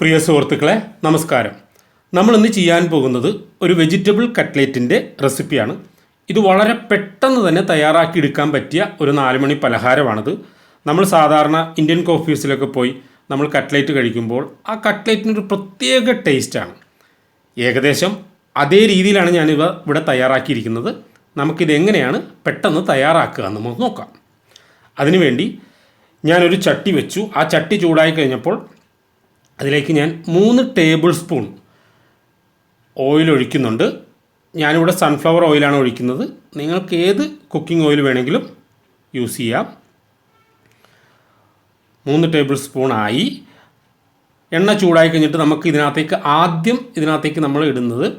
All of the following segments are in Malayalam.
പ്രിയ സുഹൃത്തുക്കളെ നമസ്കാരം. നമ്മൾ ഇന്ന് ചെയ്യാൻ പോകുന്നത് ഒരു വെജിറ്റബിൾ കട്ട്ലേറ്റിന്റെ റെസിപ്പിയാണ്. ഇത് വളരെ പെട്ടെന്ന് തന്നെ തയ്യാറാക്കി എടുക്കാൻ പറ്റിയ ഒരു നാലുമണി പലഹാരമാണിത്. നമ്മൾ സാധാരണ ഇന്ത്യൻ കോഫീസിലൊക്കെ പോയി നമ്മൾ കട്ട്ലേറ്റ് കഴിക്കുമ്പോൾ ആ കട്ട്ലേറ്റിനൊരു പ്രത്യേക ടേസ്റ്റാണ്. ഏകദേശം അതേ രീതിയിലാണ് ഞാനിവ ഇവിടെ തയ്യാറാക്കിയിരിക്കുന്നത്. നമുക്കിത് എങ്ങനെയാണ് പെട്ടെന്ന് തയ്യാറാക്കുക എന്ന് നമുക്ക് നോക്കാം. അതിനുവേണ്ടി ഞാനൊരു ചട്ടി വെച്ചു. ആ ചട്ടി ചൂടായി കഴിഞ്ഞപ്പോൾ അതിലേക്ക് ഞാൻ മൂന്ന് ടേബിൾ സ്പൂൺ ഓയിൽ ഒഴിക്കുന്നുണ്ട്. ഞാനിവിടെ സൺഫ്ലവർ ഓയിലാണ് ഒഴിക്കുന്നത്. നിങ്ങൾക്ക് ഏത് കുക്കിംഗ് ഓയിൽ വേണമെങ്കിലും യൂസ് ചെയ്യാം. മൂന്ന് ടേബിൾ സ്പൂൺ ആയി. എണ്ണ ചൂടായി കഴിഞ്ഞിട്ട് നമുക്ക് ഇതിനകത്തേക്ക് ആദ്യം ഇതിനകത്തേക്ക് നമ്മൾ ഇടുന്നത്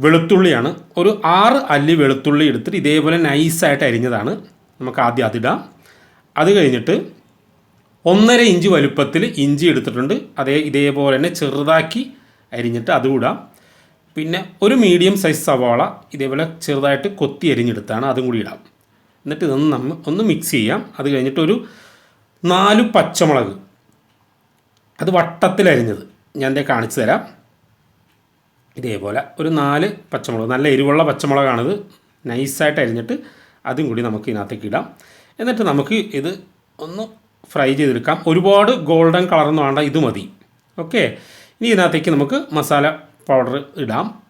വെളുത്തുള്ളിയാണ്. ഒരു ആറ് അല്ലി വെളുത്തുള്ളി എടുത്തിട്ട് ഇതേപോലെ നൈസായിട്ട് അരിഞ്ഞതാണ്. നമുക്ക് ആദ്യം അതിടാം. അത് കഴിഞ്ഞിട്ട് ഒന്നര ഇഞ്ച് വലുപ്പത്തിൽ ഇഞ്ചി എടുത്തിട്ടുണ്ട്. അതേ ഇതേപോലെ തന്നെ ചെറുതാക്കി അരിഞ്ഞിട്ട് അതും ഇടാം. പിന്നെ ഒരു മീഡിയം സൈസ് സവാള ഇതേപോലെ ചെറുതായിട്ട് കൊത്തി അരിഞ്ഞെടുത്താണ് അതും കൂടി ഇടാം. എന്നിട്ട് ഇതൊന്ന് നമ്മൾ ഒന്ന് മിക്സ് ചെയ്യാം. അത് കഴിഞ്ഞിട്ട് ഒരു നാല് പച്ചമുളക്. അത് വട്ടത്തിൽ അരിഞ്ഞത്. ഞാൻ ദേ കാണിച്ചു തരാം. ഇതേപോലെ ഒരു നാല് പച്ചമുളക്. നല്ല എരിവുള്ള പച്ചമുളകാണിത്. നൈസായിട്ട് അരിഞ്ഞിട്ട് അതും കൂടി നമുക്ക് ഇതിനകത്തേക്ക് ഇടാം. എന്നിട്ട് നമുക്ക് ഇത് ഒന്ന് ഫ്രൈ ചെയ്തെടുക്കാം. ഒരുപാട് ഗോൾഡൻ കളറൊന്നും വേണ്ട ഇത് മതി. ഓക്കെ? ഇനി ഇതിനകത്തേക്ക് നമുക്ക് മസാല പൗഡർ ഇടാം.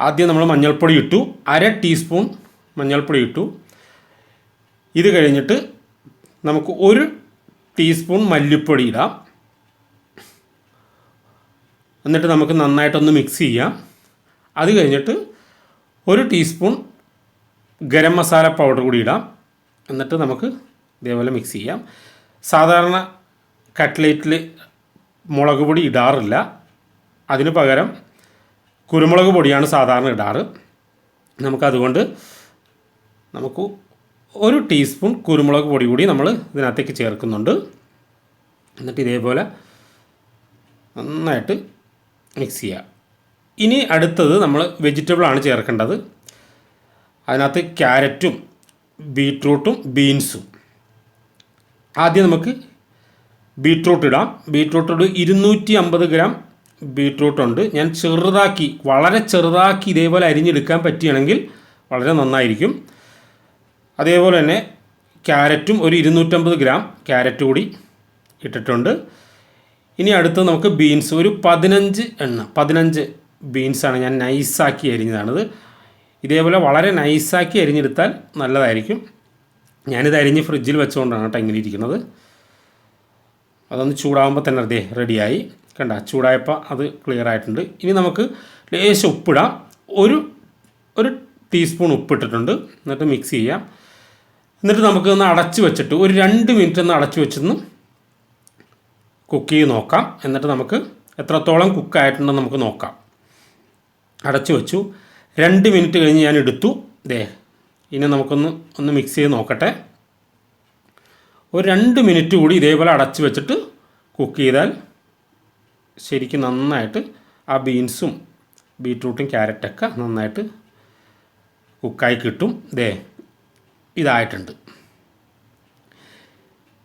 ആദ്യം നമ്മൾ മഞ്ഞൾപ്പൊടി ഇട്ടു. അര ടീസ്പൂൺ മഞ്ഞൾപ്പൊടി ഇട്ടു. ഇത് കഴിഞ്ഞിട്ട് നമുക്ക് ഒരു ടീസ്പൂൺ മല്ലിപ്പൊടി ഇടാം. എന്നിട്ട് നമുക്ക് നന്നായിട്ടൊന്ന് മിക്സ് ചെയ്യാം. അത് കഴിഞ്ഞിട്ട് ഒരു ടീസ്പൂൺ ഗരം മസാല പൗഡർ കൂടി ഇടാം. എന്നിട്ട് നമുക്ക് ഇതേപോലെ മിക്സ് ചെയ്യാം. സാധാരണ കട്ട്ലേറ്റിൽ മുളക് പൊടി ഇടാറില്ല. അതിന് പകരം കുരുമുളക് പൊടിയാണ് സാധാരണ ഇടാറ്. നമുക്കതുകൊണ്ട് നമുക്ക് ഒരു ടീസ്പൂൺ കുരുമുളക് പൊടി കൂടി നമ്മൾ ഇതിനകത്തേക്ക് ചേർക്കുന്നുണ്ട്. എന്നിട്ട് ഇതേപോലെ നന്നായിട്ട് മിക്സ് ചെയ്യുക ഇനി അടുത്തത് നമ്മൾ വെജിറ്റബിളാണ് ചേർക്കേണ്ടത്. അതിനകത്ത് ക്യാരറ്റും ബീട്രൂട്ടും ബീൻസും ആദ്യം നമുക്ക് ബീട്രൂട്ട് ഇടാം. ബീട്രൂട്ട് ഇടും ഇരുന്നൂറ്റി അമ്പത് ഗ്രാം ബീട്രൂട്ട് ഉണ്ട്. ഞാൻ ചെറുതാക്കി വളരെ ചെറുതാക്കി ഇതേപോലെ അരിഞ്ഞെടുക്കാൻ പറ്റുകയാണെങ്കിൽ വളരെ നന്നായിരിക്കും. അതേപോലെ തന്നെ ക്യാരറ്റും ഒരു ഇരുന്നൂറ്റമ്പത് ഗ്രാം ക്യാരറ്റ് കൂടി ഇട്ടിട്ടുണ്ട്. ഇനി അടുത്ത് നമുക്ക് ബീൻസ് ഒരു പതിനഞ്ച് എണ്ണ പതിനഞ്ച് ബീൻസാണ് ഞാൻ നൈസാക്കി അരിഞ്ഞതാണിത്. ഇതേപോലെ വളരെ നൈസാക്കി അരിഞ്ഞെടുത്താൽ നല്ലതായിരിക്കും. ഞാനിത് അരിഞ്ഞ് ഫ്രിഡ്ജിൽ വെച്ചുകൊണ്ടാണ് കേട്ടോ ഇങ്ങനെ ഇരിക്കുന്നത്. അതൊന്ന് ചൂടാകുമ്പോൾ തന്നെ അതെ റെഡിയായി. കണ്ട ചൂടായപ്പോൾ അത് ക്ലിയർ ആയിട്ടുണ്ട്. ഇനി നമുക്ക് ലേശം ഉപ്പിടാം. ഒരു ഒരു ടീസ്പൂൺ ഉപ്പിട്ടിട്ടുണ്ട്. എന്നിട്ട് മിക്സ് ചെയ്യാം. എന്നിട്ട് നമുക്ക് ഒന്ന് അടച്ചു വെച്ചിട്ട് ഒരു രണ്ട് മിനിറ്റ് ഒന്ന് അടച്ചു വെച്ചൊന്ന് കുക്ക് ചെയ്ത് നോക്കാം. എന്നിട്ട് നമുക്ക് എത്രത്തോളം കുക്കായിട്ടുണ്ടെന്ന് നമുക്ക് നോക്കാം. അടച്ചു വെച്ചു. രണ്ട് മിനിറ്റ് കഴിഞ്ഞ് ഞാൻ എടുത്തു. ദേ ഇനി നമുക്കൊന്ന് ഒന്ന് മിക്സ് ചെയ്ത് നോക്കട്ടെ. ഒരു രണ്ട് മിനിറ്റ് കൂടി ഇതേപോലെ അടച്ച് വെച്ചിട്ട് കുക്ക് ചെയ്താൽ ശരിക്കും നന്നായിട്ട് ആ ബീൻസും ബീട്രൂട്ടും ക്യാരറ്റൊക്കെ നന്നായിട്ട് കുക്കായി കിട്ടും. ദേ ഇതായിട്ടുണ്ട്.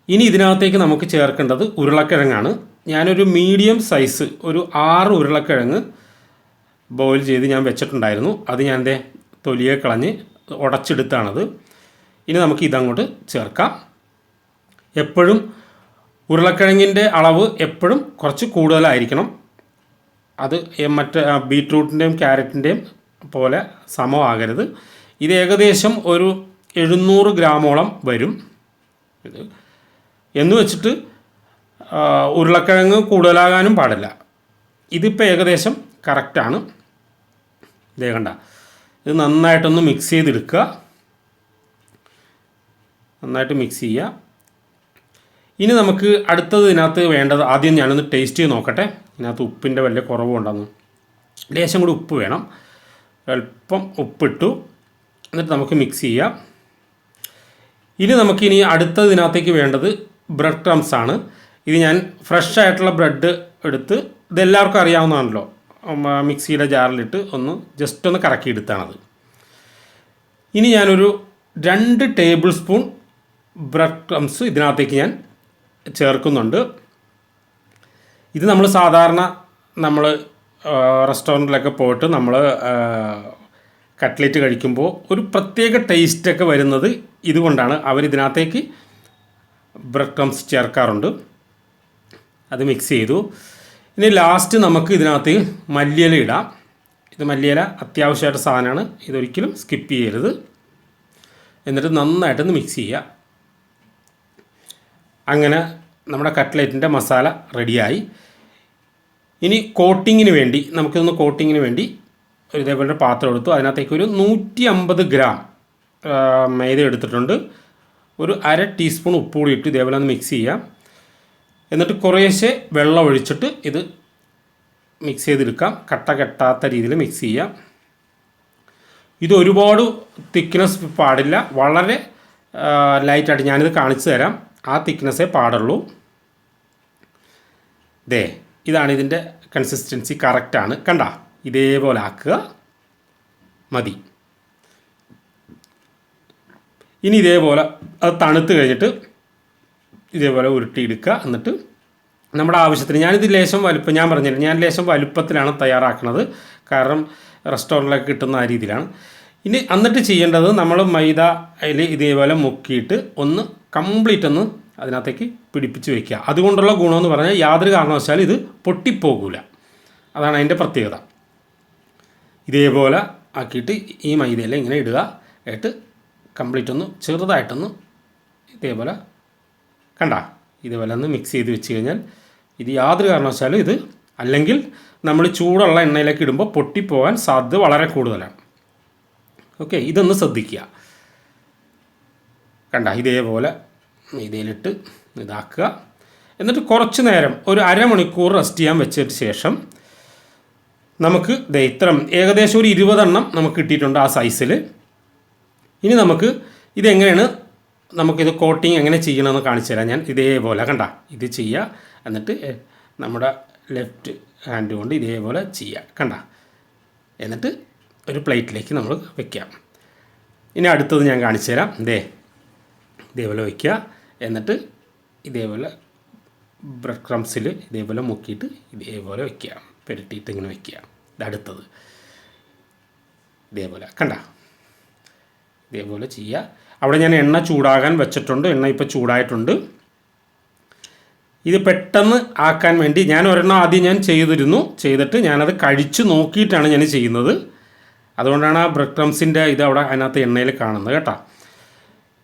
ഇനി ഇതിനകത്തേക്ക് നമുക്ക് ചേർക്കേണ്ടത് ഉരുളക്കിഴങ്ങാണ്. ഞാനൊരു മീഡിയം സൈസ് ഒരു ആറ് ഉരുളക്കിഴങ്ങ് ബോയിൽ ചെയ്ത് ഞാൻ വെച്ചിട്ടുണ്ടായിരുന്നു. അത് ഞാൻ എന്റെ തൊലിയെ കളഞ്ഞ് ഉടച്ചെടുത്താണത്. ഇനി നമുക്ക് ഇതങ്ങോട്ട് ചേർക്കാം. എപ്പോഴും ഉരുളക്കിഴങ്ങിന്റെ അളവ് എപ്പോഴും കുറച്ച് കൂടുതലായിരിക്കണം. അത് മറ്റ് ബീട്രൂട്ടിന്റെയും ക്യാരറ്റിന്റെയും പോലെ സമമാകരുത് ഇത് ഏകദേശം ഒരു എഴുന്നൂറ് ഗ്രാമോളം വരും. ഇത് എന്ന് വെച്ചിട്ട് ഉരുളക്കിഴങ്ങ് കൂടുതലാകാനും പാടില്ല. ഇതിപ്പോൾ ഏകദേശം കറക്റ്റാണ്. ഇതേ കണ്ട. ഇത് നന്നായിട്ടൊന്ന് മിക്സ് ചെയ്തെടുക്കുക. നന്നായിട്ട് മിക്സ് ചെയ്യുക. ഇനി നമുക്ക് അടുത്തത് ഇതിനകത്ത് വേണ്ടത് ആദ്യം ഞാനൊന്ന് ടേസ്റ്റ് ചെയ്ത് നോക്കട്ടെ. ഇതിനകത്ത് ഉപ്പിന്റെ വലിയ കുറവുണ്ടെന്ന് ലേശം കൂടി ഉപ്പ് വേണം. അല്പം ഉപ്പിട്ടു. എന്നിട്ട് നമുക്ക് മിക്സ് ചെയ്യാം. ഇനി നമുക്കിനി അടുത്തത് ഇതിനകത്തേക്ക് വേണ്ടത് ബ്രെഡ് ക്രംസ് ആണ്. ഇത് ഞാൻ ഫ്രഷ് ആയിട്ടുള്ള ബ്രെഡ് എടുത്ത് ഇതെല്ലാവർക്കും അറിയാവുന്നതാണല്ലോ. മിക്സിയുടെ ജാറിലിട്ട് ഒന്ന് ജസ്റ്റ് ഒന്ന് കറക്കിയെടുത്താണത്. ഇനി ഞാനൊരു രണ്ട് ടേബിൾ സ്പൂൺ ബ്രഡ് ക്രംസ് ഇതിനകത്തേക്ക് ഞാൻ ചേർക്കുന്നുണ്ട്. ഇത് നമ്മൾ സാധാരണ നമ്മൾ റെസ്റ്റോറന്റിലൊക്കെ പോയിട്ട് നമ്മൾ കട്ട്ലേറ്റ് കഴിക്കുമ്പോൾ ഒരു പ്രത്യേക ടേസ്റ്റൊക്കെ വരുന്നത് ഇതുകൊണ്ടാണ് അവരിതിനകത്തേക്ക് ബ്രഡ് ക്രംസ് ചേർക്കാറുണ്ട്. അത് മിക്സ് ചെയ്തു. ഇനി ലാസ്റ്റ് നമുക്ക് ഇതിനകത്ത് മല്ലിയില ഇടാം. ഇത് മല്ലിയില അത്യാവശ്യമായിട്ട് സാധനമാണ്. ഇതൊരിക്കലും സ്കിപ്പ് ചെയ്യരുത്. എന്നിട്ട് നന്നായിട്ടൊന്ന് മിക്സ് ചെയ്യുക. അങ്ങനെ നമ്മുടെ കട്ട്ലേറ്റിന്റെ മസാല റെഡിയായി ഇനി കോട്ടിങ്ങിന് വേണ്ടി നമുക്കിതൊന്ന് കോട്ടിങ്ങിന് വേണ്ടി ഒരു ഇതേപോലെ പാത്രം എടുത്തു. അതിനകത്തേക്ക് ഒരു നൂറ്റി അമ്പത് ഗ്രാം മൈദ എടുത്തിട്ടുണ്ട്. ഒരു അര ടീസ്പൂൺ ഉപ്പ് കൂടി ഇട്ട് ഇതേപോലെ ഒന്ന് മിക്സ് ചെയ്യാം എന്നിട്ട് കുറേശ്ശെ വെള്ളം ഒഴിച്ചിട്ട് ഇത് മിക്സ് ചെയ്തെടുക്കാം. കട്ട കെട്ടാത്ത രീതിയിൽ മിക്സ് ചെയ്യാം. ഇത് ഒരുപാട് തിക്നെസ് പാടില്ല. വളരെ ലൈറ്റായിട്ട് ഞാനിത് കാണിച്ചു തരാം. ആ തിക്നെസ്സേ പാടുള്ളൂ. ദേ ഇതാണ് ഇതിന്റെ കൺസിസ്റ്റൻസി കറക്റ്റാണ് കണ്ട? ഇതേപോലെ ആക്കുക. മതി. ഇനി ഇതേപോലെ അത് തണുത്ത് കഴിഞ്ഞിട്ട് ഇതേപോലെ ഉരുട്ടിയെടുക്കുക എന്നിട്ട് നമ്മുടെ ആവശ്യത്തിന് ഞാനിത് ലേശം വലുപ്പം ഞാൻ പറഞ്ഞില്ല ഞാൻ ലേശം വലുപ്പത്തിലാണ് തയ്യാറാക്കുന്നത് കാരണം റെസ്റ്റോറന്റിലൊക്കെ കിട്ടുന്ന ആ രീതിയിലാണ്. ഇനി എന്നിട്ട് ചെയ്യേണ്ടത് നമ്മൾ മൈദ അതിൽ ഇതേപോലെ മുക്കിയിട്ട് ഒന്ന് കംപ്ലീറ്റ് ഒന്ന് അതിനകത്തേക്ക് പിടിപ്പിച്ച് വയ്ക്കുക അതുകൊണ്ടുള്ള ഗുണമെന്ന് പറഞ്ഞാൽ യാതൊരു കാരണവശാലും ഇത് പൊട്ടിപ്പോകില്ല അതാണ് അതിന്റെ പ്രത്യേകത. ഇതേപോലെ ആക്കിയിട്ട് ഈ മൈദയിൽ ഇങ്ങനെ ഇടുക. ആയിട്ട് കംപ്ലീറ്റ് ഒന്ന് ചെറുതായിട്ടൊന്ന് ഇതേപോലെ കണ്ട? ഇതുപോലെ ഒന്ന് മിക്സ് ചെയ്ത് വെച്ച് കഴിഞ്ഞാൽ ഇത് യാതൊരു കാരണവശാലും ഇത് അല്ലെങ്കിൽ നമ്മൾ ചൂടുള്ള എണ്ണയിലേക്ക് ഇടുമ്പോൾ പൊട്ടിപ്പോകാൻ സാധ്യത വളരെ കൂടുതലാണ്. ഓക്കെ ഇതൊന്ന് ശ്രദ്ധിക്കുക. കണ്ട? ഇതേപോലെ ഇതിലിട്ട് ഇതാക്കുക. എന്നിട്ട് കുറച്ച് നേരം ഒരു അരമണിക്കൂർ റെസ്റ്റ് ചെയ്യാൻ വെച്ചതിന് ശേഷം നമുക്ക് ഇത്രം ഏകദേശം ഒരു ഇരുപതെണ്ണം നമുക്ക് കിട്ടിയിട്ടുണ്ട് ആ സൈസിൽ ഇനി നമുക്ക് ഇതെങ്ങനെയാണ് നമുക്കിത് കോട്ടിങ് എങ്ങനെ ചെയ്യണമെന്ന് കാണിച്ചു തരാം. ഞാൻ ഇതേപോലെ കണ്ട ഇത് ചെയ്യുക എന്നിട്ട് നമ്മുടെ ലെഫ്റ്റ് ഹാൻഡ് കൊണ്ട് ഇതേപോലെ ചെയ്യുക കണ്ട? എന്നിട്ട് ഒരു പ്ലേറ്റിലേക്ക് നമ്മൾ വെക്കാം. ഇനി അടുത്തത് ഞാൻ കാണിച്ചു തരാം. ദേ ഇതേപോലെ വയ്ക്കുക എന്നിട്ട് ഇതേപോലെ ബ്രെഡ് ക്രംസിൽ ഇതേപോലെ മുക്കിയിട്ട് ഇതേപോലെ വയ്ക്കുക പെരട്ടിയിട്ട് ഇങ്ങനെ വയ്ക്കുക ഇത് അടുത്തത്. ഇതേപോലെ. കണ്ട? ഇതേപോലെ ചെയ്യുക അവിടെ ഞാൻ എണ്ണ ചൂടാകാൻ വെച്ചിട്ടുണ്ട്. എണ്ണ ഇപ്പോൾ ചൂടായിട്ടുണ്ട്. ഇത് പെട്ടെന്ന് ആക്കാൻ വേണ്ടി ഞാൻ ഒരെണ്ണം ആദ്യം ഞാൻ ചെയ്തിരുന്നു. ചെയ്തിട്ട് ഞാനത് കഴിച്ച് നോക്കിയിട്ടാണ് ഞാൻ ചെയ്യുന്നത്. അതുകൊണ്ടാണ് ആ ബ്രെഡ് ക്രംസിന്റെ ഇത് അവിടെ അതിനകത്ത് എണ്ണയിൽ കാണുന്നത് കേട്ടോ.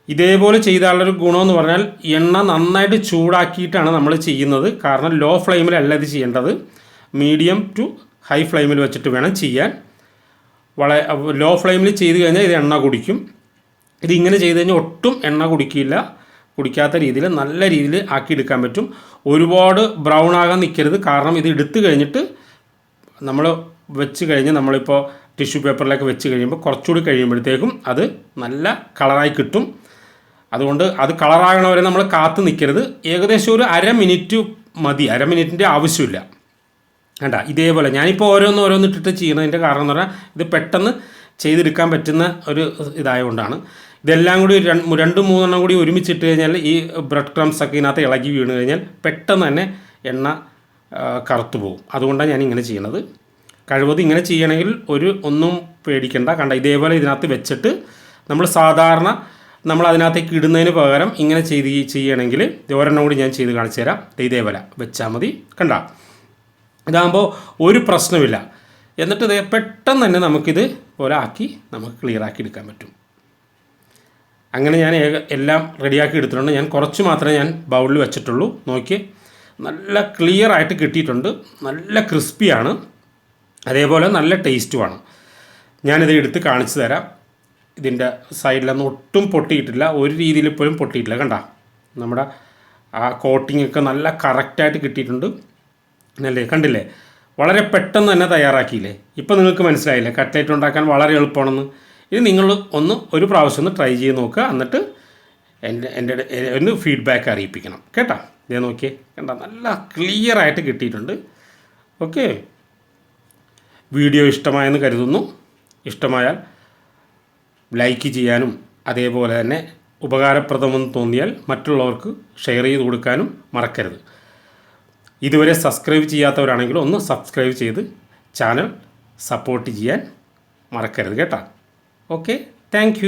ഇതേപോലെ ചെയ്താലുള്ളൊരു ഗുണമെന്ന് പറഞ്ഞാൽ എണ്ണ നന്നായിട്ട് ചൂടാക്കിയിട്ടാണ് നമ്മൾ ചെയ്യുന്നത്. കാരണം ലോ ഫ്ലെയിമിലല്ല ഇത് ചെയ്യേണ്ടത്. മീഡിയം ടു ഹൈ ഫ്ലെയിമിൽ വെച്ചിട്ട് വേണം ചെയ്യാൻ. വളരെ ലോ ഫ്ലെയിമിൽ ചെയ്ത് കഴിഞ്ഞാൽ ഇത് എണ്ണ കുടിക്കും. ഇത് ഇങ്ങനെ ചെയ്ത് കഴിഞ്ഞാൽ ഒട്ടും എണ്ണ കുടിക്കില്ല. കുടിക്കാത്ത രീതിയിൽ നല്ല രീതിയിൽ ആക്കി എടുക്കാൻ പറ്റും. ഒരുപാട് ബ്രൗൺ ആകാൻ നിൽക്കരുത് കാരണം ഇത് എടുത്തു കഴിഞ്ഞിട്ട് നമ്മൾ വെച്ച് കഴിഞ്ഞ് നമ്മളിപ്പോൾ ടിഷ്യൂ പേപ്പറിലൊക്കെ വെച്ച് കഴിയുമ്പോൾ കുറച്ചുകൂടി കഴിയുമ്പോഴത്തേക്കും അത് നല്ല കളറായി കിട്ടും. അതുകൊണ്ട് അത് കളറാകണ വരെ നമ്മൾ കാത്തു നിൽക്കരുത് ഏകദേശം ഒരു അര മിനിറ്റ് മതി. അര മിനിറ്റിന്റെ ആവശ്യമില്ല. വേണ്ട ഇതേപോലെ ഞാനിപ്പോൾ ഓരോന്ന് ഓരോന്നിട്ടിട്ട് ചെയ്യുന്നതിന്റെ കാരണം എന്ന് പറഞ്ഞാൽ ഇത് പെട്ടെന്ന് ചെയ്തെടുക്കാൻ പറ്റുന്ന ഒരു ഇതായതുകൊണ്ടാണ് ഇതെല്ലാം കൂടി രണ്ട് മൂന്നെണ്ണം കൂടി ഒരുമിച്ചിട്ട് കഴിഞ്ഞാൽ ഈ ബ്രെഡ് ക്രംസ് ഒക്കെ ഇതിനകത്ത് ഇളകി വീണ് കഴിഞ്ഞാൽ പെട്ടെന്ന് തന്നെ എണ്ണ കറുത്തു പോകും. അതുകൊണ്ടാണ് ഞാൻ ഇങ്ങനെ ചെയ്യണത്. കഴിവതും ഇങ്ങനെ ചെയ്യണമെങ്കിൽ ഒരു ഒന്നും പേടിക്കണ്ട. കണ്ട ഇതേപോലെ ഇതിനകത്ത് വെച്ചിട്ട് നമ്മൾ സാധാരണ നമ്മൾ അതിനകത്തേക്ക് ഇടുന്നതിന് പകരം ഇങ്ങനെ ചെയ്ത് ചെയ്യണമെങ്കിൽ ഒരെണ്ണം കൂടി ഞാൻ ചെയ്ത് കാണിച്ചു തരാം. ഇതേപോലെ വെച്ചാൽ മതി. കണ്ട? ഇതാകുമ്പോൾ ഒരു പ്രശ്നമില്ല എന്നിട്ട് പെട്ടെന്ന് തന്നെ നമുക്കിത് പോലെ ആക്കി നമുക്ക് ക്ലിയർ ആക്കി എടുക്കാൻ പറ്റും. അങ്ങനെ ഞാൻ എല്ലാം റെഡിയാക്കി എടുത്തിട്ടുണ്ട്. ഞാൻ കുറച്ച് മാത്രമേ ഞാൻ ബൗളിൽ വെച്ചിട്ടുള്ളൂ. നോക്കി നല്ല ക്ലിയർ ആയിട്ട് കിട്ടിയിട്ടുണ്ട്. നല്ല ക്രിസ്പിയാണ് അതേപോലെ നല്ല ടേസ്റ്റുമാണ് ഞാനിത് എടുത്ത് കാണിച്ചു തരാം. ഇതിന്റെ സൈഡിലൊന്നും ഒട്ടും പൊട്ടിയിട്ടില്ല. ഒരു രീതിയിൽ ഇപ്പോഴും പൊട്ടിയിട്ടില്ല. കണ്ട? നമ്മുടെ ആ കോട്ടിംഗ് ഒക്കെ നല്ല കറക്റ്റായിട്ട് കിട്ടിയിട്ടുണ്ട്. അല്ലേ? കണ്ടില്ലേ? വളരെ പെട്ടെന്ന് തന്നെ തയ്യാറാക്കിയില്ലേ? ഇപ്പം നിങ്ങൾക്ക് മനസ്സിലായില്ലേ? കട്ട്ലേറ്റ് ഉണ്ടാക്കാൻ വളരെ എളുപ്പമാണെന്ന്. ഇത് നിങ്ങൾ ഒന്ന് ഒരു പ്രാവശ്യം ഒന്ന് ട്രൈ ചെയ്ത് നോക്കുക. എന്നിട്ട് എന്റെ എന്റെ ഒന്ന് ഫീഡ്ബാക്ക് അറിയിപ്പിക്കണം. കേട്ടോ? ഇതേ നോക്കിയേ. കണ്ട? നല്ല ക്ലിയർ ആയിട്ട് കിട്ടിയിട്ടുണ്ട്. ഓക്കെ വീഡിയോ ഇഷ്ടമായെന്ന് കരുതുന്നു. ഇഷ്ടമായാൽ ലൈക്ക് ചെയ്യാനും അതേപോലെ തന്നെ ഉപകാരപ്രദമെന്ന് തോന്നിയാൽ മറ്റുള്ളവർക്ക് ഷെയർ ചെയ്ത് കൊടുക്കാനും മറക്കരുത്. ഇതുവരെ സബ്സ്ക്രൈബ് ചെയ്യാത്തവരാണെങ്കിലും ഒന്ന് സബ്സ്ക്രൈബ് ചെയ്ത് ചാനൽ സപ്പോർട്ട് ചെയ്യാൻ മറക്കരുത്. കേട്ടോ? Okay thank